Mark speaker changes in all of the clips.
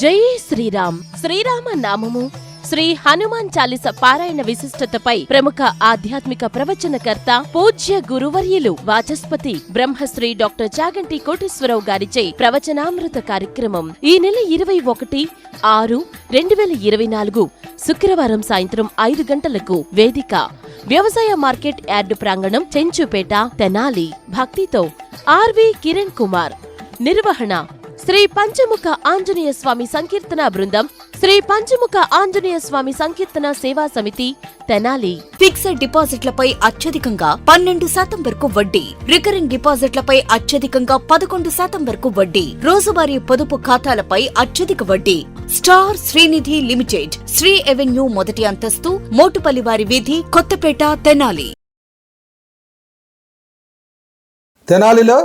Speaker 1: జై శ్రీరామ్. శ్రీరామ నామము. శ్రీ హనుమాన్ చాలీస పారాయణ విశిష్టతపై ప్రముఖ ఆధ్యాత్మిక ప్రవచనకర్త పూజ్య గురువర్యులు వాచస్పతి బ్రహ్మశ్రీ డాక్టర్ చాగంటి కోటేశ్వరరావు గారిచే ప్రవచనామృత కార్యక్రమం ఈ నెల ఇరవై ఒకటి ఆరు రెండు వేల ఇరవై నాలుగు శుక్రవారం సాయంత్రం ఐదు గంటలకు వేదిక. వ్యవసాయ మార్కెట్ యార్డు ప్రాంగణం చెంచుపేట తెనాలి. భక్తితో ఆర్వి కిరణ్ కుమార్. నిర్వహణ శ్రీ పంచముఖ ఆంజనేయ స్వామి సంకీర్తన బృందం శ్రీ పంచముఖ ఆంజనేయ స్వామి సంకీర్తన సేవా సమితి తెనాలి.
Speaker 2: ఫిక్స్డ్ డిపాజిట్లపై అత్యధికంగా పన్నెండు శాతం వరకు వడ్డీ. రికరింగ్ డిపాజిట్లపై అత్యధికంగా పదకొండు శాతం వరకు వడ్డీ. రోజువారీ పొదుపు ఖాతాలపై అత్యధిక వడ్డీ. Star Srinidhi limited Sri avenue మొదటి అంతస్తు మోటుపల్లివారి వీధి కొత్తపేట తెనాలి.
Speaker 3: తెనాలిలో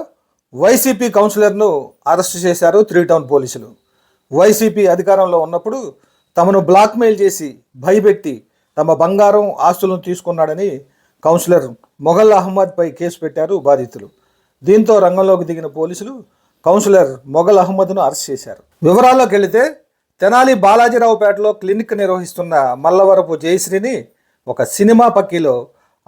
Speaker 3: వైసీపీ కౌన్సిలర్ను అరెస్ట్ చేశారు త్రీ టౌన్ పోలీసులు. వైసీపీ అధికారంలో ఉన్నప్పుడు తమను బ్లాక్మెయిల్ చేసి భయపెట్టి తమ బంగారం ఆస్తులను తీసుకున్నాడని కౌన్సిలర్ మొఘల్ అహ్మద్పై కేసు పెట్టారు బాధితులు. దీంతో రంగంలోకి దిగిన పోలీసులు కౌన్సిలర్ మొఘల్ అహ్మద్ను అరెస్ట్ చేశారు. వివరాల్లోకి వెళితే తెనాలి బాలాజీరావుపేటలో క్లినిక్ నిర్వహిస్తున్న మల్లవరపు జయశ్రీని ఒక సినిమా పక్కీలో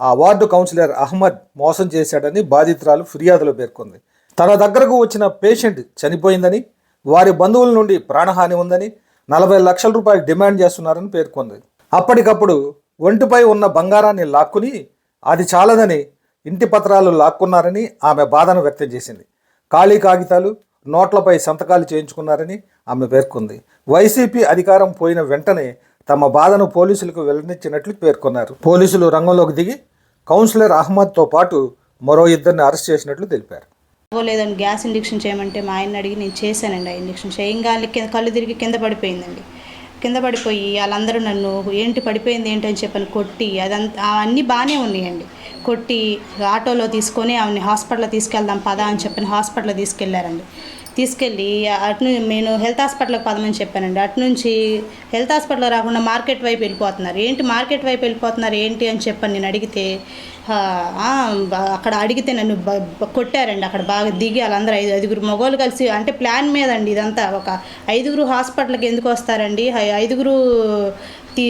Speaker 3: ఆ వార్డు కౌన్సిలర్ అహ్మద్ మోసం చేశాడని బాధితురాలు ఫిర్యాదులో పేర్కొంది. తన దగ్గరకు వచ్చిన పేషెంట్ చనిపోయిందని వారి బంధువుల నుండి ప్రాణహాని ఉందని నలభై లక్షల రూపాయలు డిమాండ్ చేస్తున్నారని పేర్కొంది. అప్పటికప్పుడు ఒంటిపై ఉన్న బంగారాన్ని లాక్కుని అది చాలదని ఇంటి పత్రాలు లాక్కున్నారని ఆమె బాధను వ్యక్తం చేసింది. ఖాళీ కాగితాలు నోట్లపై సంతకాలు చేయించుకున్నారని ఆమె పేర్కొంది. వైసీపీ అధికారం పోయిన వెంటనే తమ బాధను పోలీసులకు వెల్లడించినట్లు పేర్కొన్నారు. పోలీసులు రంగంలోకి దిగి కౌన్సిలర్ అహ్మద్తో పాటు మరో ఇద్దరిని అరెస్ట్ చేసినట్లు తెలిపారు.
Speaker 4: లేదండి గ్యాస్ ఇంజక్షన్ చేయమంటే మా ఆయన అడిగి నేను చేశానండి ఆ ఇంజక్షన్. చేయంగానే కింద కళ్ళు తిరిగి కింద పడిపోయిందండి. కింద పడిపోయి వాళ్ళందరూ నన్ను ఏంటి పడిపోయింది ఏంటి? అని చెప్పని కొట్టి అదంతా అవన్నీ బాగానే ఉన్నాయండి. కొట్టి ఆటోలో తీసుకొని ఆమెని హాస్పిటల్లో తీసుకెళ్దాం పదా అని చెప్పని హాస్పిటల్లో తీసుకెళ్ళారండి. తీసుకెళ్ళి అటు నుంచి నేను హెల్త్ హాస్పిటల్కి పదమని చెప్పానండి. అటు నుంచి హెల్త్ హాస్పిటల్ రాకుండా మార్కెట్ వైపు వెళ్ళిపోతున్నారు. ఏంటి మార్కెట్ వైపు వెళ్ళిపోతున్నారు ఏంటి అని చెప్పని నేను అడిగితే అక్కడ అడిగితే నన్ను కొట్టారండి. అక్కడ బాగా దిగి వాళ్ళందరూ ఐదు ఐదుగురు మగవాళ్ళు కలిసి అంటే ప్లాన్ మీద అండి ఇదంతా. ఒక ఐదుగురు హాస్పిటల్కి ఎందుకు వస్తారండి? ఐదుగురు తీ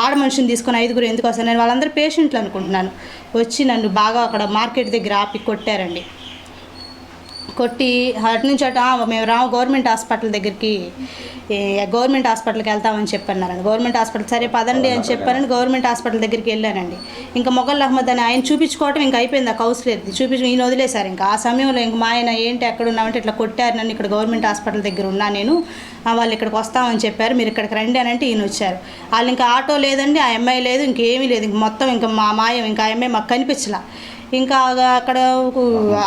Speaker 4: ఆడ మనిషిని తీసుకొని ఐదుగురు ఎందుకు వస్తారు? నేను వాళ్ళందరూ పేషెంట్లు అనుకుంటున్నాను. వచ్చి నన్ను బాగా అక్కడ మార్కెట్ దగ్గర ఆపి కొట్టారండి. కొట్టి అటు నుంచి అటు మేము రాము గవర్నమెంట్ హాస్పిటల్ దగ్గరికి గవర్నమెంట్ హాస్పిటల్కి వెళ్తామని చెప్పన్నారండి. గవర్నమెంట్ హాస్పిటల్ సరే పదండి అని చెప్పారని గవర్నమెంట్ హాస్పిటల్ దగ్గరికి వెళ్ళానండి. ఇంకా మొగల్ అహ్మద్ అని ఆయన చూపించుకోవటం ఇంకా అయిపోయింది ఆ కౌన్సిలర్ది చూపించు ఈయన వదిలేశారు ఇంకా. ఆ సమయంలో ఇంక మా ఆయన ఏంటి ఎక్కడ ఉన్నామంటే ఇట్లా కొట్టారు నన్ను ఇక్కడ గవర్నమెంట్ హాస్పిటల్ దగ్గర ఉన్నా నేను వాళ్ళు ఇక్కడికి వస్తామని చెప్పారు మీరు ఇక్కడికి రండి అని అంటే ఈయన వచ్చారు. వాళ్ళు ఇంకా ఆటో లేదండి ఆ అమ్మాయి లేదు ఇంకేమీ లేదు. ఇంక మొత్తం ఇంకా మా మాయం ఇంకా ఆ అమ్మాయి మాకు కనిపించలా. ఇంకా అక్కడ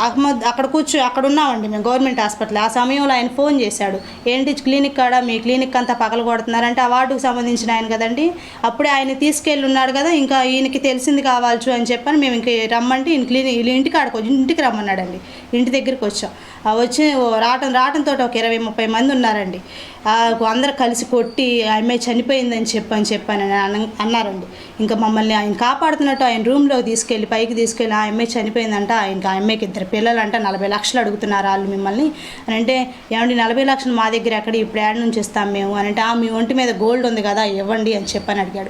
Speaker 4: అహ్మద్ అక్కడ కూర్చో అక్కడ ఉన్నామండి మేము గవర్నమెంట్ హాస్పిటల్. ఆ సమయంలో ఆయన ఫోన్ చేశాడు. ఏంటి క్లినిక్ కాడ మీ క్లినిక్ అంతా పగల కొడుతున్నారంటే ఆ వార్డుకు సంబంధించిన ఆయన కదండి. అప్పుడే ఆయన తీసుకెళ్ళి ఉన్నాడు కదా ఇంకా ఈయనకి తెలిసింది కావాల్చు అని చెప్పని మేము ఇంక రమ్మంటే ఈయన క్లినిక్ వీళ్ళ ఇంటికి ఆడుకో ఇంటికి రమ్మన్నాడండి. ఇంటి దగ్గరికి వచ్చాం. వచ్చి ఓ రావటం రావటంతో ఒక ఇరవై ముప్పై మంది ఉన్నారండి. ఆ అందరు కలిసి కొట్టి ఆ అమ్మాయి చనిపోయిందని చెప్పని చెప్పాను అన- అన్నారండి. ఇంకా మమ్మల్ని ఆయన కాపాడుతున్నట్టు ఆయన రూమ్లో తీసుకెళ్ళి పైకి తీసుకెళ్ళి ఆ అమ్మాయి చనిపోయిందంట. ఆయనకి ఆ అమ్మాయికి ఇద్దరు పిల్లలు అంట నలభై లక్షలు అడుగుతున్నారు వాళ్ళు మిమ్మల్ని. అని అంటే ఏమండి నలభై లక్షలు మా దగ్గర ఎక్కడ? ఇప్పుడు యాడ్ నుంచి ఇస్తాం మేము. అని అంటే "ఆ, మీ ఒంటి మీద గోల్డ్ ఉంది కదా ఇవ్వండి అని చెప్పని అడిగాడు.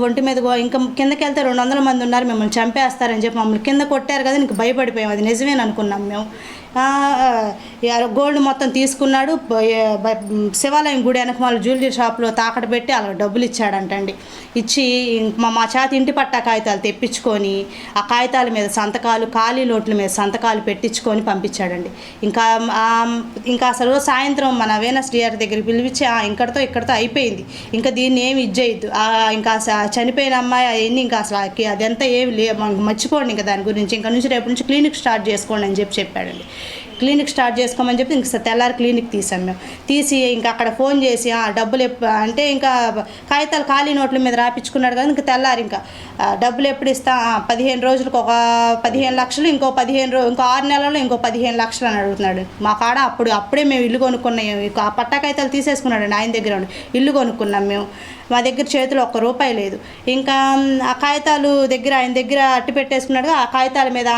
Speaker 4: ఒంటి మీద ఇంకా కిందకి వెళ్తే రెండు వందల మంది ఉన్నారు మిమ్మల్ని చంపేస్తారని చెప్పి మమ్మల్ని కింద కొట్టారు కదా ఇంక భయపడిపోయాం. అది నిజమేననుకున్నాం అనుకున్నాం మేము. గోల్డ్ మొత్తం తీసుకున్నాడు. శివాలయం గుడి వెనక వెనకమాల జ్యువెలరీ షాప్లో తాకట పెట్టి అలా డబ్బులు ఇచ్చాడంటండి. ఇచ్చి మా మా చేత ఇంటి పట్టా కాగితాలు తెప్పించుకొని ఆ కాగితాల మీద సంతకాలు ఖాళీ లోట్ల మీద సంతకాలు పెట్టించుకొని పంపించాడండి. ఇంకా ఇంకా అసలు సాయంత్రం మన వేనస్ డిఆర్ దగ్గరికి పిలిపించి "ఆ, ఇంకటితో ఇక్కడితో అయిపోయింది. ఇంకా దీన్ని ఏమి ఇచ్చేయద్దు ఇంకా చనిపోయిన అమ్మాయి అవన్నీ ఇంకా అసలు అదంతా ఏమి లే మర్చిపోండి ఇంకా దాని గురించి. ఇంకా నుంచి రేపు నుంచి క్లినిక్ స్టార్ట్ చేసుకోండి అని చెప్పి చెప్పాడండి. క్లినిక్ స్టార్ట్ చేసుకోమని చెప్పి ఇంక తెల్లారి క్లినిక్ తీసాం మేము. తీసి ఇంకా అక్కడ ఫోన్ చేసి డబ్బులు అంటే ఇంకా కాగితాలు ఖాళీ నోట్ల మీద రాపించుకున్నాడు కదా ఇంకా తెల్లారి ఇంకా డబ్బులు ఎప్పుడు ఇస్తా పదిహేను రోజులకు ఒక పదిహేను లక్షలు ఇంకో పదిహేను రో ఇంకో ఆరు నెలల్లో ఇంకో పదిహేను లక్షలు అని అడుగుతున్నాడు. మా కాడ అప్పుడు అప్పుడే మేము ఇల్లు కొనుక్కున్నాం. ఆ పట్టా కాగితాలు తీసేసుకున్నాడు ఆయన దగ్గర ఉండి. ఇల్లు కొనుక్కున్నాం మేము. మా దగ్గర చేతిలో ఒక్క రూపాయి లేదు. ఇంకా ఆ కాగితాలు దగ్గర ఆయన దగ్గర అట్టి పెట్టేసుకున్నాడు ఆ కాగితాల మీద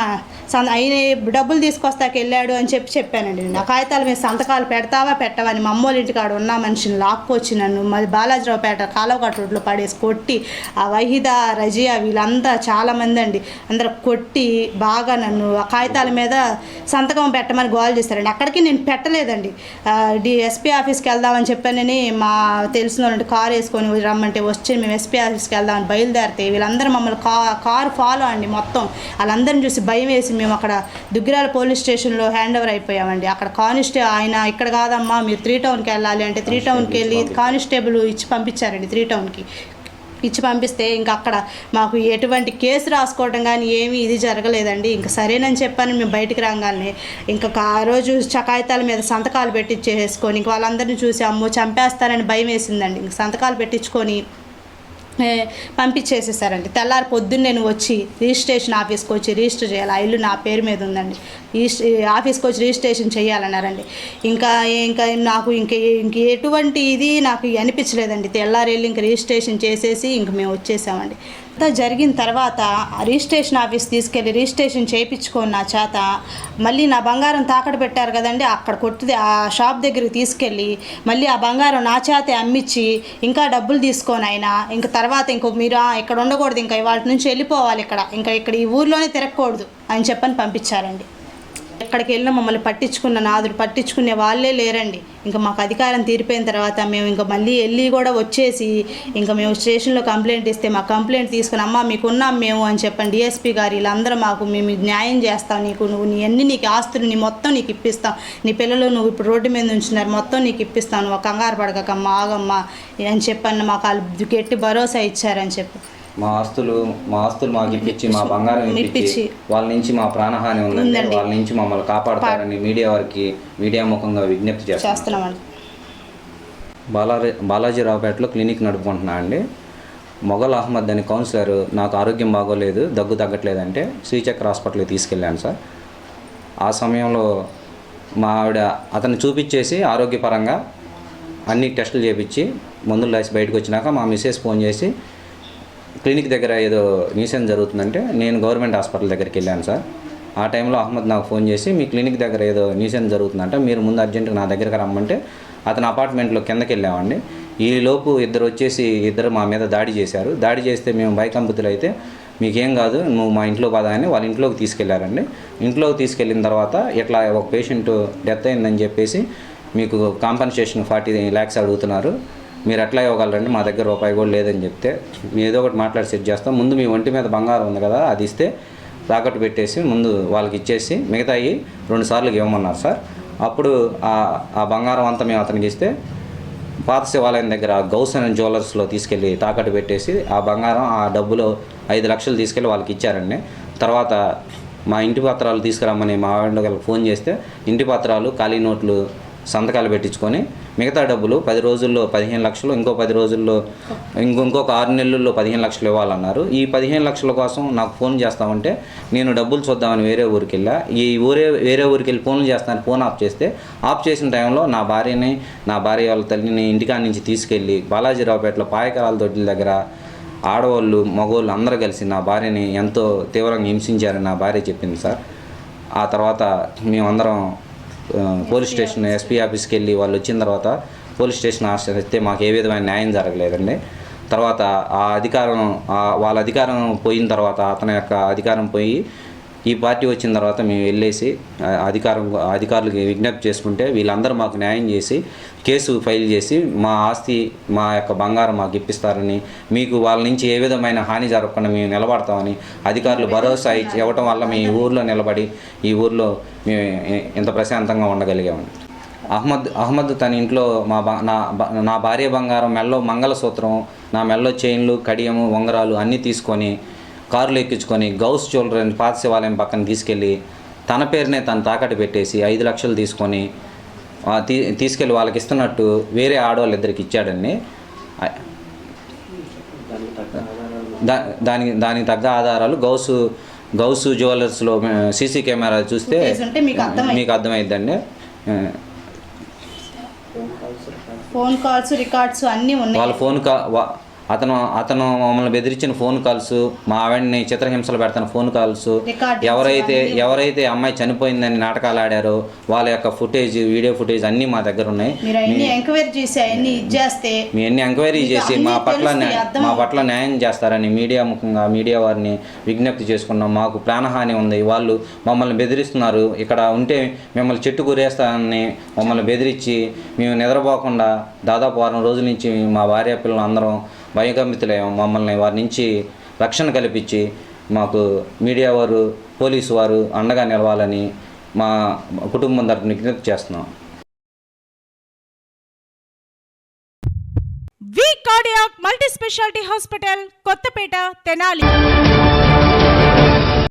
Speaker 4: ఆయన డబ్బులు తీసుకొస్తాకి వెళ్ళాడు అని చెప్పి చెప్పానండి ఆ కాగితాల మీద సంతకాలు పెడతావా పెట్టవా అని మా అమ్మోళ్ళ ఇంటికాడ ఉన్న మనిషిని లాక్కొచ్చి నన్ను మరి బాలాజీరావుపేట కాలువకట్ట రోడ్లో పడేసి కొట్టి ఆ వహిద రజియా వీళ్ళంతా చాలామంది అండి. అందరూ కొట్టి బాగా నన్ను ఆ కాగితాల మీద సంతకం పెట్టమని గోల్ చేస్తారండి. అక్కడికి నేను పెట్టలేదండి. డి ఎస్పీ ఆఫీస్కి వెళ్దామని చెప్పానని మా తెలిసిన వాళ్ళు కారు వేసుకొని రమ్మంటే వచ్చి మేము ఎస్పీ ఆఫీస్కి వెళ్దామని బయలుదేరితే వీళ్ళందరూ మమ్మల్ని కా కారు ఫాలో అండి మొత్తం. వాళ్ళందరిని చూసి భయం వేసి మేము అక్కడ దుగ్గిరాల పోలీస్ స్టేషన్లో హ్యాండ్ ఓవర్ అయిపోయామండి. అక్కడ కానిస్టే ఆయన ఇక్కడ కాదమ్మా మీరు త్రీ టౌన్కి వెళ్ళాలి అంటే త్రీ టౌన్కి వెళ్ళి కానిస్టేబుల్. ఇచ్చి పంపించారండి త్రీ టౌన్కి ఇచ్చి పంపిస్తే ఇంకా అక్కడ మాకు ఎటువంటి కేసు రాసుకోవడం కానీ ఏమీ ఇది జరగలేదండి. ఇంకా సరేనని చెప్పాను మేము బయటికి రాగానే ఇంకా ఆ రోజు చకాయితాల మీద సంతకాలు పెట్టించేసుకొని ఇంక వాళ్ళందరినీ చూసి అమ్మో చంపేస్తారని భయం వేసిందండి. ఇంక సంతకాలు పెట్టించుకొని పంపించేసేసారండి తెల్లారి పొద్దున్న నేను వచ్చి రిజిస్ట్రేషన్ ఆఫీస్కి వచ్చి రిజిస్టర్ చేయాలి. ఆ ఇల్లు నా పేరు మీద ఉందండి. ఈ ఆఫీస్కి వచ్చి రిజిస్ట్రేషన్ చేయాలన్నారండి. ఇంకా ఇంకా నాకు ఇంక ఇంక ఎటువంటి ఇది నాకు అనిపించలేదండి. తెల్లారి వెళ్ళి ఇంక రిజిస్ట్రేషన్ చేసేసి ఇంక మేము వచ్చేసామండి. అంతా జరిగిన తర్వాత రిజిస్ట్రేషన్ ఆఫీస్ తీసుకెళ్ళి రిజిస్ట్రేషన్ చేయించుకొని నా చేత మళ్ళీ నా బంగారం తాకట్టు పెట్టారు కదండి అక్కడ కొట్టి ఆ షాప్ దగ్గరికి తీసుకెళ్ళి మళ్ళీ ఆ బంగారం నా చేతే అమ్మిచ్చి ఇంకా డబ్బులు తీసుకొని అయినా ఇంకా తర్వాత ఇంకో మీరు ఇక్కడ ఉండకూడదు ఇంకా ఇవాళ నుంచి వెళ్ళిపోవాలి ఇక్కడ ఇంకా ఇక్కడ ఈ ఊర్లోనే తిరగకూడదు అని చెప్పని పంపించారండి. ఎక్కడికి వెళ్ళినా మమ్మల్ని పట్టించుకున్న నాదుడు పట్టించుకునే వాళ్ళే లేరండి. ఇంకా మాకు అధికారం తీరిపోయిన తర్వాత మేము ఇంకా మళ్ళీ వెళ్ళి కూడా వచ్చేసి ఇంకా మేము స్టేషన్లో కంప్లైంట్ ఇస్తే మా కంప్లైంట్ తీసుకుని అమ్మ మీకున్నాం మేము అని చెప్పండి. డిఎస్పీ గారు వీళ్ళందరూ మాకు మేము న్యాయం చేస్తాం. నీకు నువ్వు నీ అన్ని నీకు ఆస్తులు నీ మొత్తం నీకు ఇప్పిస్తాం. నీ పిల్లలు నువ్వు ఇప్పుడు రోడ్డు మీద ఉంచున్నారు మొత్తం నీకు ఇప్పిస్తాను కంగారు పడకమ్మా ఆగమ్మా అని చెప్పన్న మాకు వాళ్ళు గట్టి భరోసా ఇచ్చారని చెప్పి.
Speaker 5: మా ఆస్తులు మా ఆస్తులు మాకు ఇప్పించి మా బంగారం
Speaker 4: ఇప్పించి.
Speaker 5: వాళ్ళ నుంచి మా ప్రాణహాని ఉందండి. వాళ్ళ నుంచి మమ్మల్ని కాపాడతారని మీడియా వారికి మీడియా ముఖంగా విజ్ఞప్తి చేస్తాం
Speaker 4: చేస్తున్నామండి.
Speaker 5: బాలాజీ బాలాజీరావుపేటలో క్లినిక్ నడుపుకుంటున్నా అండి. మొఘల్ అహ్మద్ అని కౌన్సిలర్ నాకు ఆరోగ్యం బాగోలేదు దగ్గు తగ్గట్లేదంటే శ్రీచక్ర హాస్పిటల్కి తీసుకెళ్ళాను సార్. ఆ సమయంలో మా ఆవిడ అతన్ని చూపించేసి ఆరోగ్యపరంగా అన్ని టెస్టులు చేపించి మందులు రాసి బయటకు వచ్చినాక మా మిస్సెస్ ఫోన్ చేసి క్లినిక్ దగ్గర ఏదో న్యూసెన్స్ జరుగుతుందంటే నేను గవర్నమెంట్ హాస్పిటల్ దగ్గరికి వెళ్ళాను సార్. ఆ టైంలో అహ్మద్ నాకు ఫోన్ చేసి మీ క్లినిక్ దగ్గర ఏదో న్యూసెన్స్ జరుగుతుందంట మీరు ముందు అర్జెంటుగా నా దగ్గరకు రమ్మంటే అతని అపార్ట్మెంట్లో కిందకి వెళ్ళామండి ఈ లోపు ఇద్దరు వచ్చేసి ఇద్దరు మా మీద దాడి చేశారు. దాడి చేస్తే మేము భయకంపితులు అయితే మీకేం కాదు నువ్వు మా ఇంట్లో పదా అని వాళ్ళ ఇంట్లోకి తీసుకెళ్ళారండి. ఇంట్లోకి తీసుకెళ్ళిన తర్వాత ఇట్లా ఒక పేషెంట్ డెత్ అయిందని చెప్పేసి మీకు కాంపన్సేషన్ ఫార్టీ ల్యాక్స్ అడుగుతున్నారు. మీరు ఎట్లా ఇవ్వగలరండి మా దగ్గర రూపాయి కూడా లేదని చెప్తే ఏదో ఒకటి మాట్లాడి సెట్ చేస్తాం. ముందు మీ ఒంటి మీద బంగారం ఉంది కదా అది ఇస్తే తాకట్టు పెట్టేసి ముందు వాళ్ళకి ఇచ్చేసి మిగతాయి రెండు సార్లు ఇవ్వమన్నారు సార్. అప్పుడు ఆ బంగారం అంతా మేము అతనికి ఇస్తే పాత శివాలయం దగ్గర గౌస్ అండ్ జ్యువెలర్స్లో తీసుకెళ్ళి తాకట్టు పెట్టేసి ఆ బంగారం ఆ డబ్బులో ఐదు లక్షలు తీసుకెళ్ళి వాళ్ళకి ఇచ్చారండి. తర్వాత మా ఇంటి పత్రాలు తీసుకురమ్మని మా ఆవిడ ఫోన్ చేస్తే ఇంటి పత్రాలు ఖాళీ నోట్లు సంతకాలు పెట్టించుకొని మిగతా డబ్బులు పది రోజుల్లో పదిహేను లక్షలు ఇంకో పది రోజుల్లో ఇంకో ఇంకొక ఆరు నెలల్లో పదిహేను లక్షలు ఇవ్వాలన్నారు. ఈ పదిహేను లక్షల కోసం నాకు ఫోన్ చేస్తామంటే నేను డబ్బులు చూద్దామని వేరే ఊరికి వెళ్ళా ఈ ఊరే వేరే ఊరికి వెళ్ళి ఫోన్లు చేస్తాను ఫోన్ ఆఫ్ చేస్తే ఆఫ్ చేసిన టైంలో నా భార్యని నా భార్య వాళ్ళ తల్లిని ఇంటికాడ నుంచి తీసుకెళ్ళి బాలాజీరావుపేటలో పాయకరాల దొడ్ల దగ్గర ఆడవాళ్ళు మగవాళ్ళు అందరూ కలిసి నా భార్యని ఎంతో తీవ్రంగా హింసించారని నా భార్య చెప్పింది సార్. ఆ తర్వాత మేమందరం పోలీస్ స్టేషన్ ఎస్పీ ఆఫీస్కి వెళ్ళి వాళ్ళు వచ్చిన తర్వాత పోలీస్ స్టేషన్ ఆశ్రయిస్తే మాకు ఏ విధమైన న్యాయం జరగలేదండి. తర్వాత ఆ అధికారం వాళ్ళ అధికారం పోయిన తర్వాత అతని యొక్క అధికారం పోయి ఈ పార్టీ వచ్చిన తర్వాత మేము వెళ్ళేసి అధికారం అధికారులకి విజ్ఞప్తి చేసుకుంటే వీళ్ళందరూ మాకు న్యాయం చేసి కేసు ఫైల్ చేసి మా ఆస్తి మా యొక్క బంగారం మాకు ఇప్పిస్తారని మీకు వాళ్ళ నుంచి ఏ విధమైన హాని జరగకుండా మేము నిలబడతామని అధికారులు భరోసా ఇచ్చి ఇవ్వటం వల్ల మేము ఈ ఊర్లో నిలబడి ఈ ఊర్లో మేము ఇంత ప్రశాంతంగా ఉండగలిగామని అహ్మద్ అహ్మద్ తన ఇంట్లో మా బా నా నా భార్య బంగారం మెల్లో మంగళసూత్రం నా మెల్లో చైన్లు కడియము ఉంగరాలు అన్నీ తీసుకొని కారులో ఎక్కించుకొని గౌస్ జ్యువెలరీ పాత శివాలయం పక్కన తీసుకెళ్ళి తన పేరునే తను తాకట్టు పెట్టేసి ఐదు లక్షలు తీసుకొని తీ తీసుకెళ్ళి వాళ్ళకి ఇస్తున్నట్టు వేరే ఆడవాళ్ళు ఇద్దరికి ఇచ్చాడండి. దా- దానికి దానికి తగ్గ ఆధారాలు. గౌసు గౌసు జ్యువెలర్స్లో సీసీ కెమెరా చూస్తే
Speaker 4: మీకు అర్థమై-
Speaker 5: మీకు అర్థమైద్దండి. ఆ,
Speaker 4: ఫోన్ కాల్స్ రికార్డ్స్ అన్నీ ఉన్నాయి.
Speaker 5: వాళ్ళ ఫోన్ కా అతను అతను మమ్మల్ని బెదిరించిన ఫోన్ కాల్స్ మా ఆవిడని చిత్రహింసలు పెడతాను ఫోన్ కాల్స్ ఎవరైతే ఎవరైతే అమ్మాయి చనిపోయిందని నాటకాలు ఆడారో వాళ్ళ యొక్క ఫుటేజ్ వీడియో ఫుటేజ్ అన్నీ మా దగ్గర ఉన్నాయి. మీ అన్ని ఎంక్వైరీ చేసి మా పట్ల మా. పట్ల న్యాయం చేస్తారని మీడియా ముఖంగా మీడియా వారిని విజ్ఞప్తి చేసుకున్నాం. మాకు ప్రాణహాని ఉంది. వాళ్ళు మమ్మల్ని బెదిరిస్తున్నారు. ఇక్కడ ఉంటే మిమ్మల్ని చెట్టు కూరేస్తానని మమ్మల్ని బెదిరించి మేము నిద్రపోకుండా దాదాపు వారం రోజుల నుంచి మా భార్య పిల్లలు అందరం భయకంపితులయ్యాం మమ్మల్ని వారి నుంచి రక్షణ కల్పించి మాకు మీడియా వారు పోలీసు వారు అండగా నిలవాలని మా కుటుంబం తరపున విజ్ఞప్తి చేస్తున్నాం.
Speaker 6: V cardiac multi speciality hospital Kothapeta Tenali.